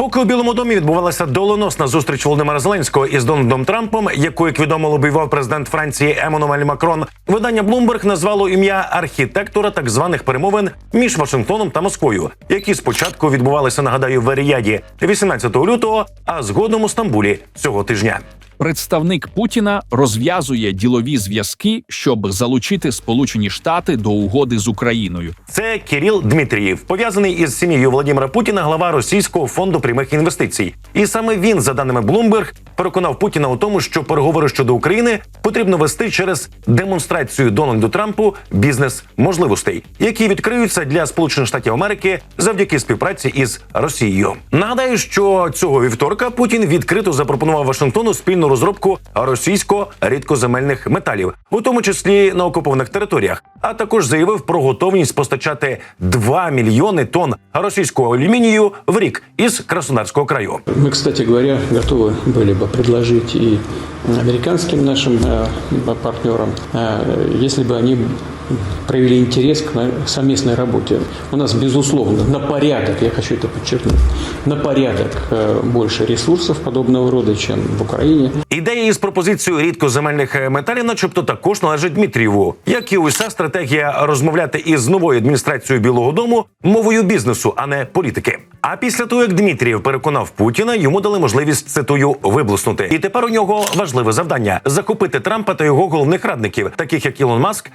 Поки у Білому домі відбувалася доленосна зустріч Володимира Зеленського із Дональдом Трампом, яку, як відомо, лобівав президент Франції Еммануель Макрон, видання Bloomberg назвало ім'я архітектора так званих перемовин між Вашингтоном та Москвою, які спочатку відбувалися, нагадаю, в Еріяді 18 лютого, а згодом у Стамбулі цього тижня. Представник Путіна розв'язує ділові зв'язки, щоб залучити Сполучені Штати до угоди з Україною. Це Кіріл Дмитрієв, пов'язаний із сім'єю Володимира Путіна, глава Російського фонду прямих інвестицій. І саме він, за даними Bloomberg, переконав Путіна у тому, що переговори щодо України потрібно вести через демонстрацію Дональду Трампу бізнес можливостей, які відкриються для Сполучених Штатів Америки завдяки співпраці із Росією. Нагадаю, що цього вівторка Путін відкрито запропонував Вашингтону спільну розробку російсько-рідкоземельних металів, у тому числі на окупованих територіях, а також заявив про готовність постачати 2 мільйони тонн російського алюмінію в рік із Краснодарського краю. Мы, кстати говоря, готовы были бы предложить и американским нашим э, партнерам, э, если бы они проявили интерес к совместной работе. У нас, безусловно, на порядок, я хочу это подчеркнуть, на порядок э, больше ресурсов подобного рода, чем в Украине. Ідея із пропозицією рідкоземельних е, металів, начебто, також належить Дмитрієву. Як і уся стратегія розмовляти із новою адміністрацією Білого Дому мовою бізнесу, а не політики. А після того, як Дмитрієв переконав Путіна, йому дали можливість цитую виблиснути. І тепер у нього важливе завдання захопити Трампа та його головних радників, таких як Ілон Маск,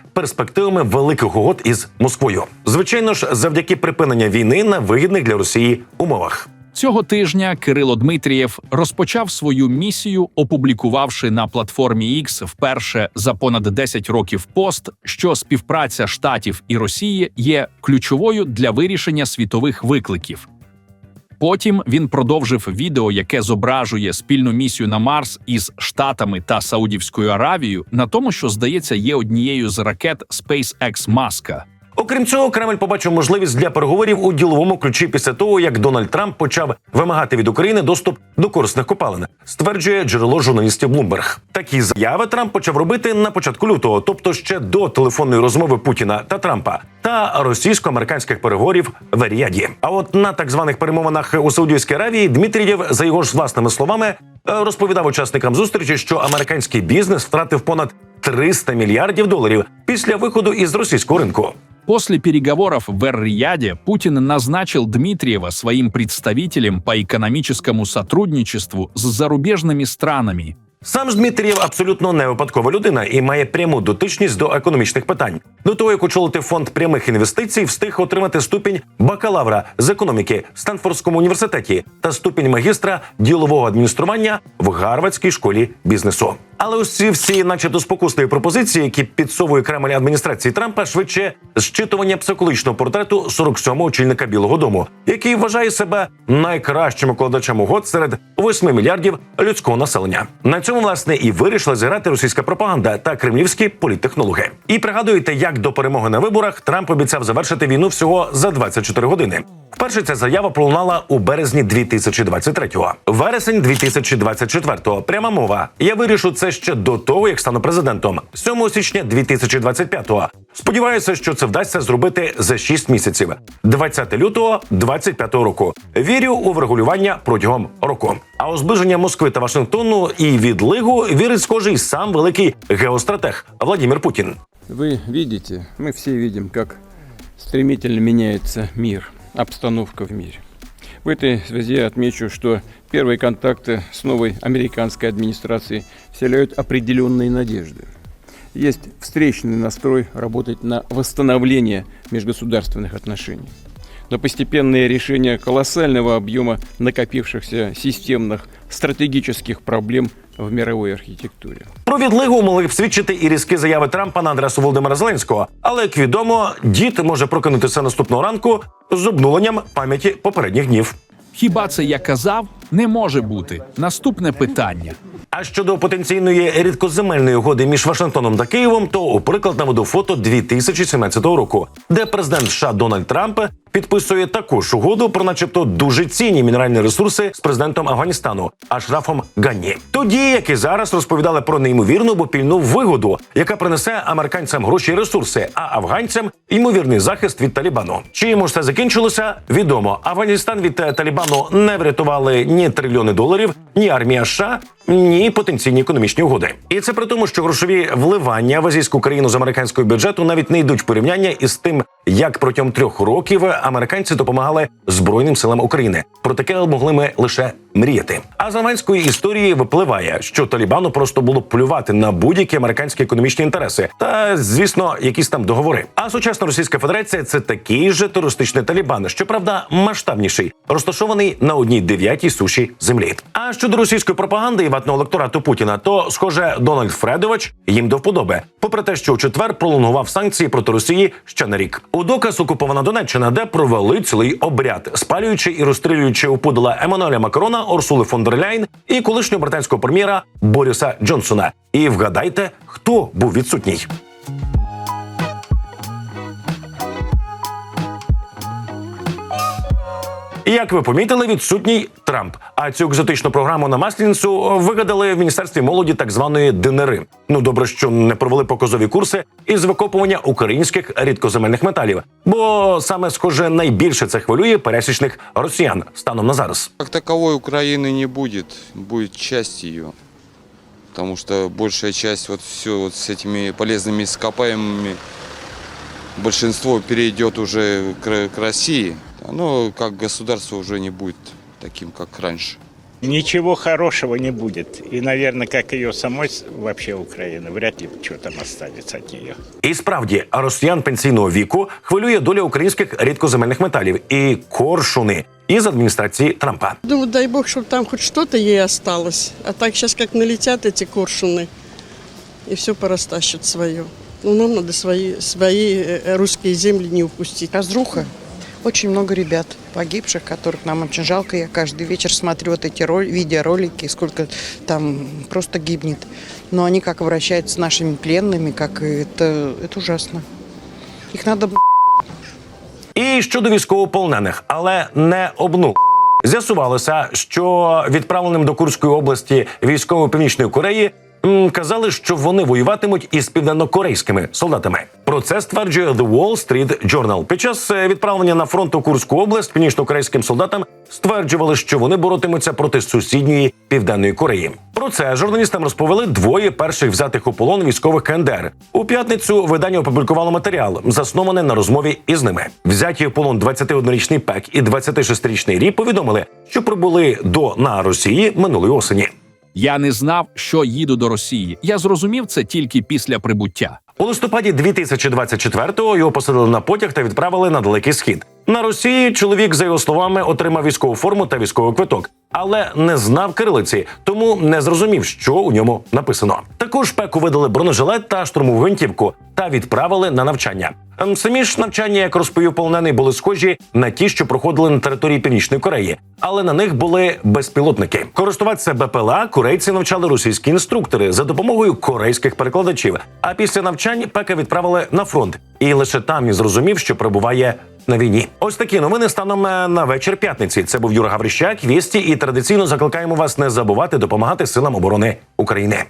перспективами великих угод із Москвою. Звичайно ж, завдяки припинення війни на вигідних для Росії умовах. Цього тижня Кирило Дмитрієв розпочав свою місію, опублікувавши на платформі X вперше за понад 10 років пост, що співпраця штатів і Росії є ключовою для вирішення світових викликів. Потім він продовжив відео, яке зображує спільну місію на Марс із Штатами та Саудівською Аравією, на тому, що здається, є однією з ракет SpaceX Маска. Окрім цього, Кремль побачив можливість для переговорів у діловому ключі після того, як Дональд Трамп почав вимагати від України доступ до корисних копалин, стверджує джерело журналістів Bloomberg. Такі заяви Трамп почав робити на початку лютого, тобто ще до телефонної розмови Путіна та Трампа та російсько-американських переговорів в Еріаді. А от на так званих перемовинах у Саудівській Аравії Дмитрієв, за його ж власними словами, е, розповідав учасникам зустрічі, що американський бізнес втратив понад 300 мільярдів доларів після виходу із російського ринку. После переговоров в Эр-Рияде Путин назначил Дмитриева своим представителем по экономическому сотрудничеству с зарубежными странами. Сам ж Дмитрієв абсолютно не випадкова людина і має пряму дотичність до економічних питань. До того, як очолити фонд прямих інвестицій, встиг отримати ступінь бакалавра з економіки в Стенфордському університеті та ступінь магістра ділового адміністрування в Гарвардській школі бізнесу. Але ці всі, начебто, спокусливі пропозиції, які підсовує Кремль адміністрації Трампа, швидше зчитування психологічного портрету 47-го очільника Білого Дому, який вважає себе найкращим укладачем угод серед 8 мільярдів людського населення. На цьому власне і вирішила зіграти російська пропаганда та кремлівські політтехнологи. І пригадуєте, як до перемоги на виборах Трамп обіцяв завершити війну всього за 24 години. Вперше ця заява пролунала у березні 2023-го. Вересень 2024-го. Пряма мова. Я вирішу це ще до того, як стану президентом. 7 січня 2025-го. Сподіваюся, що це вдасться зробити за 6 місяців. 20 лютого 25-го року. Вірю у врегулювання протягом року. А у зближення Москви та Вашингтону і відлигу вірить схожий сам великий геостратег Владимир Путін. Вы видите, мы все видим, как стремительно меняется мир, обстановка в мире. В этой связи отмечу, что первые контакты с новой американской администрацией вселяют определенные надежды. Есть встречный настрой работать на восстановление межгосударственных отношений. Но постепенное решение колоссального объема накопившихся системных стратегических проблем в мировой архитектуре. Про відлигу могли б свідчити і різкі заяви Трампа на адресу Володимира Зеленського. Але як відомо, дід може прокинутися наступного ранку з обнуленням пам'яті попередніх днів. Хіба це я казав? Не може бути. Наступне питання. А щодо потенційної рідкоземельної угоди між Вашингтоном та Києвом, то у приклад наведу фото 2017 року, де президент США Дональд Трамп підписує таку ж угоду про, начебто, дуже цінні мінеральні ресурси з президентом Афганістану Ашрафом Ганні. Тоді, як і зараз, розповідали про неймовірну бопільну вигоду, яка принесе американцям гроші і ресурси, а афганцям ймовірний захист від Талібану. Чим це закінчилося? Відомо. Афганістан від е, Талібану не врятували ні трильйони доларів, ні армія США, ні потенційні економічні угоди. І це при тому, що грошові вливання в азійську країну з американського бюджету навіть не йдуть порівняння із тим, як протягом трьох років американці допомагали збройним силам України. Про таке могли ми лише мріяти. А з американської історії випливає, що Талібану просто було плювати на будь-які американські економічні інтереси та, звісно, якісь там договори. А сучасна Російська Федерація це такий же терористичний Талібан, щоправда, масштабніший, розташований на одній дев'ятій суші землі. А щодо російської пропаганди і ватного електорату Путіна, то схоже, Дональд Фредович їм до вподоби, попри те, що у четвер пролонгував санкції проти Росії ще на рік. У доказ окупована Донеччина, де провели цілий обряд, спалюючи і розстрілюючи у пудала Еммануеля Макрона, Орсули фон дер Ляйн і колишнього британського прем'єра Боріса Джонсона. І вгадайте, хто був відсутній. Як ви помітили, відсутній Трамп. А цю екзотичну програму на масленицю вигадали в міністерстві молоді так званої ДНРи. Ну добре, що не провели показові курси із викопування українських рідкоземельних металів, бо саме схоже найбільше це хвилює пересічних росіян станом на зараз. Как таковой Украины не будет, будет часть ее. Потому что большая часть вот все вот с этими полезными ископаемыми большинство перейдет уже к, к России. Оно как государство уже не будет таким, как раньше. Ничего хорошего не будет. И, наверное, как ее самой с- вообще Украины, вряд ли что там останется от нее. І справді росіян пенсійного віку хвилює доля українських рідкоземельних металів і коршуни із адміністрації Трампа. Ну, дай бог, чтобы там хоть что-то ей осталось. А так сейчас как налетят эти коршуны, и все порастащат свое. Ну, нам надо свои, свои э, русские земли не упустить. разруха. Очень много ребят погибших, которых нам очень жалко. Я каждый вечер смотрю вот эти роль, видеоролики, сколько там просто гибнет. Но они как обращаются с нашими пленными, как это, это ужасно. Их надо І щодо військовополонених, але не обну. З'ясувалося, що відправленим до Курської області військово північної Кореї м, казали, що вони воюватимуть із південнокорейськими солдатами. Про це стверджує The Wall Street Journal. Під час е, відправлення на фронт у Курську область північно-корейським солдатам стверджували, що вони боротимуться проти сусідньої південної Кореї. Про це журналістам розповіли двоє перших взятих у полон військових КНДР. У п'ятницю видання опублікувало матеріал, заснований на розмові із ними. Взяті у полон 21-річний Пек і 26-річний Рі повідомили, що прибули до на Росії минулої осені. Я не знав, що їду до Росії. Я зрозумів це тільки після прибуття. У листопаді 2024-го його посадили на потяг та відправили на далекий схід. На Росії чоловік, за його словами, отримав військову форму та військовий квиток, але не знав кирилиці, тому не зрозумів, що у ньому написано. Також пеку видали бронежилет та штурмову гвинтівку та відправили на навчання. Ем, Самі ж навчання, як розповів полонений, були схожі на ті, що проходили на території Північної Кореї, але на них були безпілотники. Користуватися БПЛА корейці навчали російські інструктори за допомогою корейських перекладачів. А після навчань пека відправили на фронт, і лише там він зрозумів, що перебуває на війні. Ось такі новини станом е, на вечір п'ятниці. Це був Юра Гаврищак. Вісті і традиційно закликаємо вас не забувати допомагати силам оборони України.